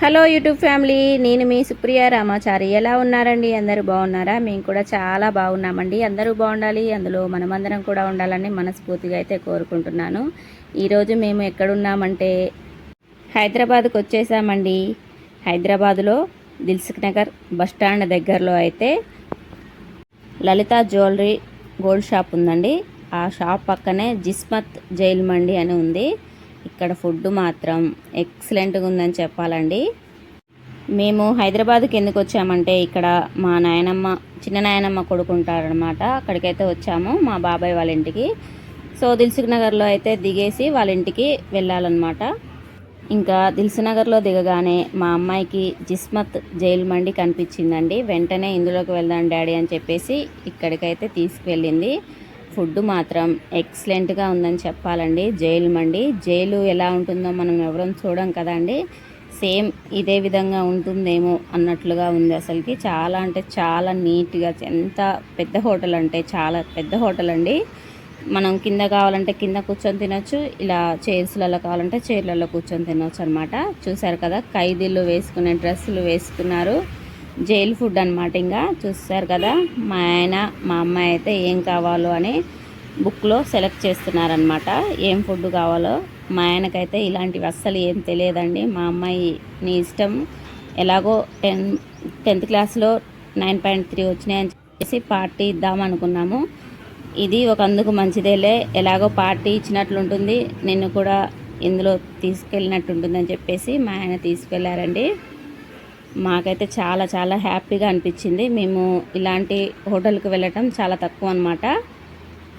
Hello YouTube family నేను మీ సుప్రియ రామాచారి. ఎలా ఉన్నారండి? అందరూ బాగున్నారా? మేము కూడా చాలా బాగున్నామండి. అందరూ బాగుండాలి. అందులో మనమందరం కూడా ఉండాలని మనస్ఫూర్తిగా అయితే కోరుకుంటున్నాను. ఈరోజు మేము ఎక్కడున్నామంటే హైదరాబాద్కు వచ్చేసామండి. హైదరాబాదులో దిల్సుఖ్ నగర్ బస్ స్టాండ్ దగ్గరలో అయితే లలిత జ్యువెలరీ గోల్డ్ షాప్ ఉందండి. ఆ షాప్ పక్కనే జిస్మత్ జైల్ మండి అని ఉంది. ఇక్కడ ఫుడ్ మాత్రం ఎక్సలెంట్గా ఉందని చెప్పాలండి. మేము హైదరాబాద్కి ఎందుకు వచ్చామంటే ఇక్కడ మా నాయనమ్మ చిన్న నాయనమ్మ కొడుకుంటారనమాట అక్కడికైతే వచ్చాము మా బాబాయ్ వాళ్ళ ఇంటికి. సో దిల్సుఖ్ నగర్లో అయితే దిగేసి వాళ్ళ ఇంటికి వెళ్ళాలన్నమాట. ఇంకా దిల్సునగర్లో దిగగానే మా అమ్మాయికి జిస్మత్ జైలు మండి కనిపించిందండి. వెంటనే ఇందులోకి వెళ్దాం డాడీ అని చెప్పేసి ఇక్కడికైతే తీసుకువెళ్ళింది. ఫుడ్ మాత్రం ఎక్సలెంట్గా ఉందని చెప్పాలండి. జైలు మండి. జైలు ఎలా ఉంటుందో మనం ఎవరం చూడం కదండి సేమ్ ఇదే విధంగా ఉంటుందేమో అన్నట్లుగా ఉంది అసలుకి. చాలా అంటే చాలా నీట్గా ఎంత పెద్ద హోటల్ అంటే చాలా పెద్ద హోటల్ అండి. మనం కింద కావాలంటే కింద కూర్చొని తినొచ్చు ఇలా చైర్స్లలో కావాలంటే చైర్లలో కూర్చొని తినొచ్చు అనమాట చూసారు కదా ఖైదీలు వేసుకునే డ్రెస్సులు వేసుకున్నారు. జైలు ఫుడ్ అనమాట ఇంకా. చూస్తారు కదా మా ఆయన మా అమ్మాయి అయితే ఏం కావాలో అని బుక్లో సెలెక్ట్ చేస్తున్నారనమాట ఏం ఫుడ్ కావాలో. మా ఆయనకైతే ఇలాంటివి అస్సలు ఏం తెలియదండి. మా అమ్మాయి నీ ఇష్టం. ఎలాగో టెన్ టెన్త్ క్లాస్లో నైన్ పాయింట్ త్రీ వచ్చినాయని చెప్పేసి పార్టీ ఇద్దాం అనుకున్నాము. ఇది ఒక అందుకు మంచిదేలే. ఎలాగో పార్టీ ఇచ్చినట్లుంటుంది. నిన్ను కూడా ఇందులో తీసుకెళ్ళినట్టుంటుందని చెప్పేసి మా ఆయన తీసుకెళ్ళారండి. మాకైతే చాలా చాలా హ్యాపీగా అనిపించింది. మేము ఇలాంటి హోటల్కి వెళ్ళటం చాలా తక్కువ అనమాట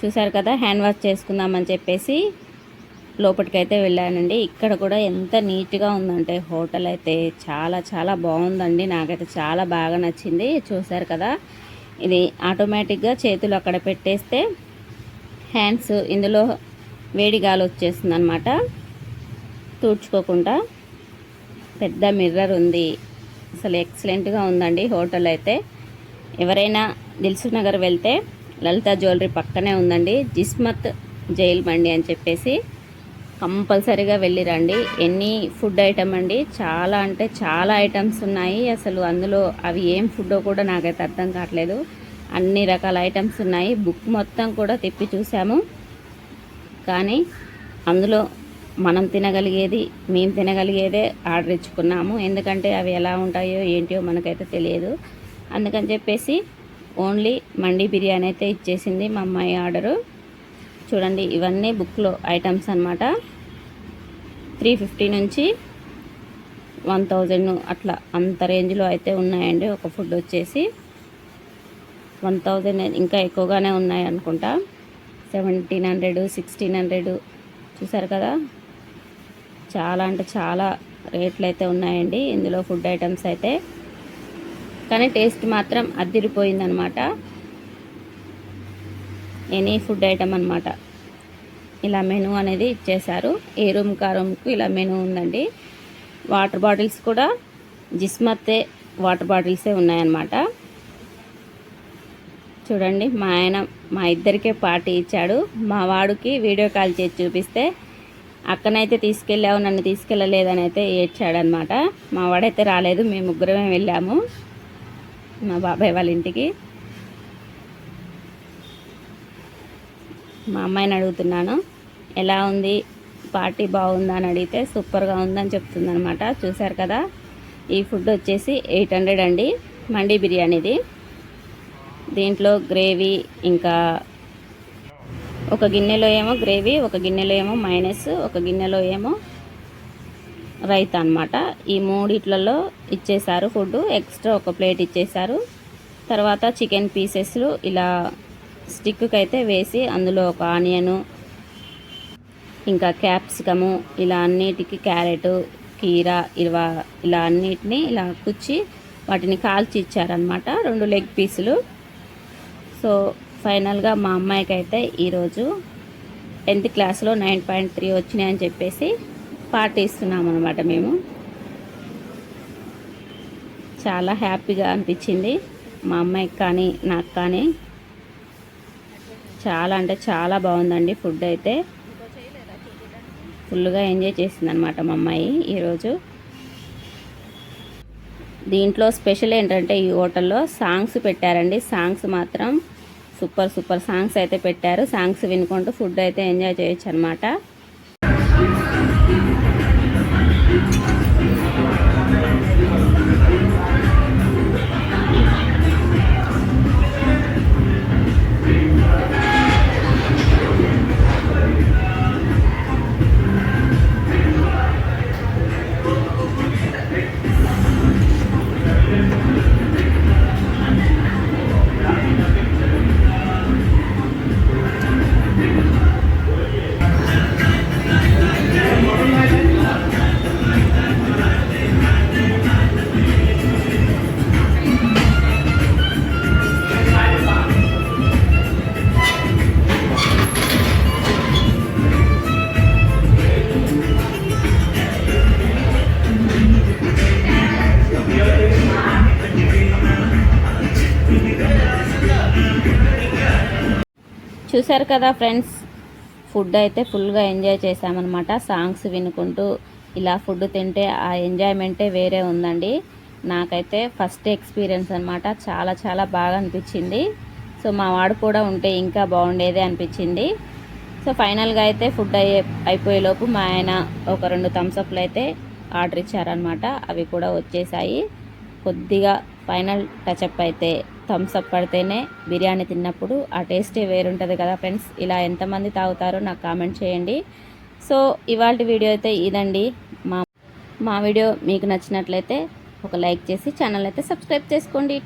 చూసారు కదా హ్యాండ్ వాష్ చేసుకుందామని చెప్పేసి లోపలికైతే వెళ్ళానండి. ఇక్కడ కూడా ఎంత నీట్గా ఉందంటే హోటల్ అయితే చాలా చాలా బాగుందండి. నాకైతే చాలా బాగా నచ్చింది. చూసారు కదా ఇది ఆటోమేటిక్గా చేతులు అక్కడ పెట్టేస్తే హ్యాండ్స్ ఇందులో వేడి గాలి వచ్చేస్తుంది అనమాట తుడుచుకోకుండా పెద్ద మిర్రర్ ఉంది. అసలు ఎక్సలెంట్గా ఉందండి హోటల్ అయితే. ఎవరైనా దిల్సుఖ్ నగర్ వెళ్తే లలిత జ్యువెలరీ పక్కనే ఉందండి. జిస్మత్ జైల్ బండి అని చెప్పేసి కంపల్సరీగా వెళ్ళి రండి. ఎన్ని ఫుడ్ ఐటమ్ అండి. చాలా అంటే చాలా ఐటమ్స్ ఉన్నాయి. అసలు అందులో అవి ఏం ఫుడ్ కూడా నాకైతే అర్థం కావట్లేదు. అన్ని రకాల ఐటమ్స్ ఉన్నాయి. బుక్ మొత్తం కూడా తిప్పి చూసాము. కానీ అందులో మనం తినగలిగేది మేము తినగలిగేదే ఆర్డర్ ఇచ్చుకున్నాము. ఎందుకంటే అవి ఎలా ఉంటాయో ఏంటో మనకైతే తెలియదు. అందుకని చెప్పేసి ఓన్లీ మండి బిర్యానీ అయితే ఇచ్చేసింది మా అమ్మాయి ఆర్డరు. చూడండి ఇవన్నీ బుక్లో ఐటమ్స్ అనమాట త్రీ ఫిఫ్టీ నుంచి వన్ థౌజండ్ అట్లా అంత రేంజ్లో అయితే ఉన్నాయండి. ఒక ఫుడ్ వచ్చేసి వన్ థౌజండ్ ఇంకా ఎక్కువగానే ఉన్నాయి అనుకుంటా. సెవెంటీన్ హండ్రెడ్ సిక్స్టీన్ హండ్రెడ్ చూసారు కదా? చాలా అంటే చాలా రేట్లు అయితే ఉన్నాయండి. ఇందులో ఫుడ్ ఐటమ్స్ అయితే. కానీ టేస్ట్ మాత్రం అద్దిరిపోయిందనమాట. ఎనీ ఫుడ్ ఐటమ్ అనమాట ఇలా మెనూ అనేది ఇచ్చేశారు. ఏ రూమ్ ఆ రూమ్కు ఇలా మెనూ ఉందండి. వాటర్ బాటిల్స్ కూడా జిస్మత్తే వాటర్ బాటిల్సే ఉన్నాయన్నమాట. చూడండి మా ఆయన మా ఇద్దరికే పార్టీ ఇచ్చాడు. మా వాడికి వీడియో కాల్ చేసి చూపిస్తే అక్కనైతే తీసుకెళ్ళావు నన్ను తీసుకెళ్ళలేదని అయితే ఏడ్చాడనమాట. మా వాడైతే రాలేదు మేము ముగ్గురమే వెళ్ళాము. మా బాబాయ్ వాళ్ళ ఇంటికి. మా అమ్మాయిని అడుగుతున్నాను ఎలా ఉంది? పార్టీ బాగుందా? అని అడిగితే సూపర్గా ఉందని చెప్తుందనమాట. చూశారు కదా ఈ ఫుడ్ వచ్చేసి ఎయిట్ హండ్రెడ్ అండి మండి బిర్యానీది. దీంట్లో గ్రేవీ ఇంకా ఒక గిన్నెలో ఏమో గ్రేవీ ఒక గిన్నెలో ఏమో మైనస్ ఒక గిన్నెలో ఏమో రైతా అనమాట ఈ మూడిట్లలో ఇచ్చేసారు ఫుడ్ ఎక్స్ట్రా ఒక ప్లేట్ ఇచ్చేసారు తర్వాత చికెన్ పీసెస్లు ఇలా స్టిక్కి అయితే వేసి అందులో ఒక ఆనియను ఇంకా క్యాప్సికము ఇలా అన్నిటికి క్యారెట్ కీరా ఇవా ఇలా అన్నిటినీ ఇలా కుచ్చి వాటిని కాల్చి ఇచ్చారనమాట రెండు లెగ్ పీసులు సో ఫైనల్గా మా అమ్మాయికి అయితే ఈరోజు టెన్త్ క్లాస్లో నైన్ పాయింట్ త్రీ వచ్చినాయని చెప్పేసి పార్టీ ఇస్తున్నాం అనమాట మేము. చాలా హ్యాపీగా అనిపించింది. మా అమ్మాయికి కానీ నాకు కానీ చాలా అంటే చాలా బాగుందండి ఫుడ్ అయితే. ఫుల్గా ఎంజాయ్ చేసింది అనమాట మా అమ్మాయి ఈరోజు. దీంట్లో స్పెషల్ ఏంటంటే ఈ హోటల్లో సాంగ్స్ పెట్టారండి. సాంగ్స్ మాత్రం సూపర్ సూపర్ సాంగ్స్ అయితే పెట్టారు. సాంగ్స్ వినుకుంటూ ఫుడ్ అయితే ఎంజాయ్ చేయొచ్చు అనమాట చూశారు కదా ఫ్రెండ్స్ ఫుడ్ అయితే ఫుల్గా ఎంజాయ్ చేశామన్నమాట. సాంగ్స్ వినుకుంటూ ఇలా ఫుడ్ తింటే ఆ ఎంజాయ్మెంటే వేరే ఉందండి. నాకైతే ఫస్ట్ ఎక్స్పీరియన్స్ అనమాట చాలా చాలా బాగా అనిపించింది. సో మా వాడు కూడా ఉంటే ఇంకా బాగుండేదే అనిపించింది. సో ఫైనల్గా అయితే ఫుడ్ అయ్యే అయిపోయేలోపు మా ఆయన ఒక రెండు థమ్స్అప్లు అయితే ఆర్డర్ ఇచ్చారనమాట అవి కూడా వచ్చేసాయి. కొద్దిగా ఫైనల్ టచ్అప్ అయితే థమ్స్ అప్ పడితేనే బిర్యానీ తిన్నప్పుడు ఆ టేస్టే వేరుంటుంది కదా ఫ్రెండ్స్. ఇలా ఎంతమంది తాగుతారో నాకు కామెంట్ చేయండి. సో ఇవాళ వీడియో అయితే ఇదండి. మా మా వీడియో మీకు నచ్చినట్లయితే ఒక లైక్ చేసి ఛానల్ అయితే సబ్స్క్రైబ్ చేసుకోండి.